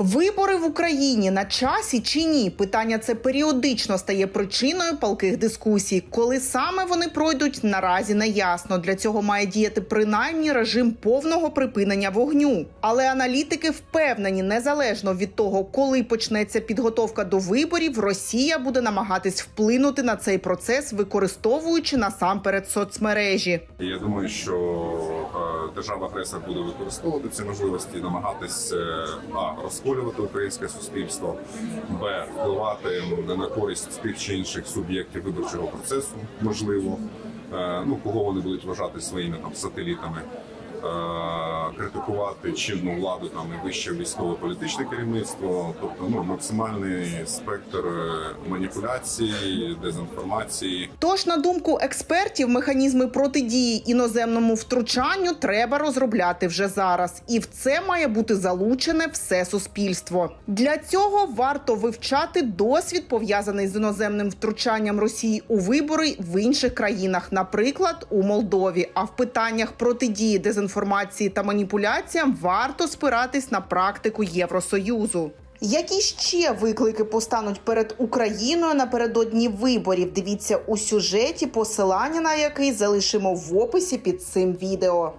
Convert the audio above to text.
Вибори в Україні на часі чи ні? Питання це періодично стає причиною палких дискусій. Коли саме вони пройдуть, наразі не ясно. Для цього має діяти принаймні режим повного припинення вогню. Але аналітики впевнені, незалежно від того, коли почнеться підготовка до виборів, Росія буде намагатись вплинути на цей процес, використовуючи насамперед соцмережі. Я думаю, що е, держава-агресор буде використовувати ці можливості, намагатись е, а розколювати українське суспільство, б впливати на користь тих чи інших суб'єктів виборчого процесу, можливо, е, ну кого вони будуть вважати своїми там сателітами. Критикувати чинну владу там і вище військово-політичне керівництво, тобто ну максимальний спектр е, маніпуляцій, дезінформації, Тож, на думку експертів, механізми протидії іноземному втручанню треба розробляти вже зараз, і в це має бути залучене все суспільство. Для цього варто вивчати досвід пов'язаний з іноземним втручанням Росії у вибори в інших країнах, наприклад, у Молдові. А в питаннях протидії дезінформації та маніпуляціям варто спиратись на практику Євросоюзу. Які ще виклики постануть перед Україною напередодні виборів? Дивіться у сюжеті, посилання на який залишимо в описі під цим відео.